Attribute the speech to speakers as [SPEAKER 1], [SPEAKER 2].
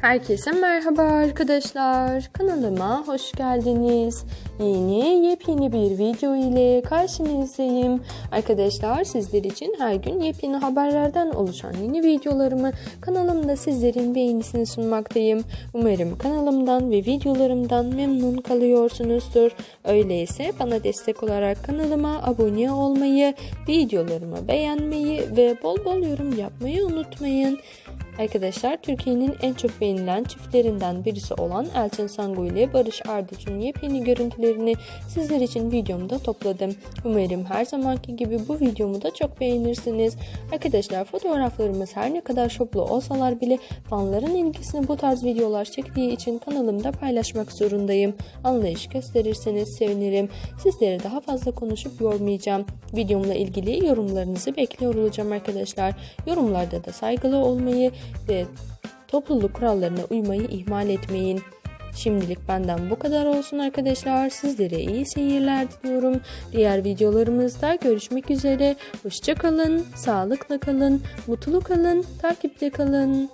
[SPEAKER 1] Herkese merhaba arkadaşlar. Kanalıma hoş geldiniz. Yeni yepyeni bir video ile karşınızdayım. Arkadaşlar sizler için her gün yepyeni haberlerden oluşan yeni videolarımı kanalımda sizlerin beğenisini sunmaktayım. Umarım kanalımdan ve videolarımdan memnun kalıyorsunuzdur. Öyleyse bana destek olarak kanalıma abone olmayı, videolarımı beğenmeyi ve bol bol yorum yapmayı unutmayın. Arkadaşlar Türkiye'nin en çok beğenilen çiftlerinden birisi olan Elçin Sangu ile Barış Arduç'un yepyeni görüntülerini sizler için videomda topladım. Umarım her zamanki gibi bu videomu da çok beğenirsiniz. Arkadaşlar fotoğraflarımız her ne kadar şoplu olsalar bile fanların ilgisini bu tarz videolar çektiği için kanalımda paylaşmak zorundayım. Anlayış gösterirseniz sevinirim. Sizlere daha fazla konuşup yormayacağım. Videomla ilgili yorumlarınızı bekliyor olacağım arkadaşlar. Yorumlarda da saygılı olmayı ve topluluk kurallarına uymayı ihmal etmeyin. Şimdilik benden bu kadar olsun arkadaşlar. Sizlere iyi seyirler diliyorum. Diğer videolarımızda görüşmek üzere. Hoşçakalın, sağlıkla kalın, mutlu kalın, takipte kalın.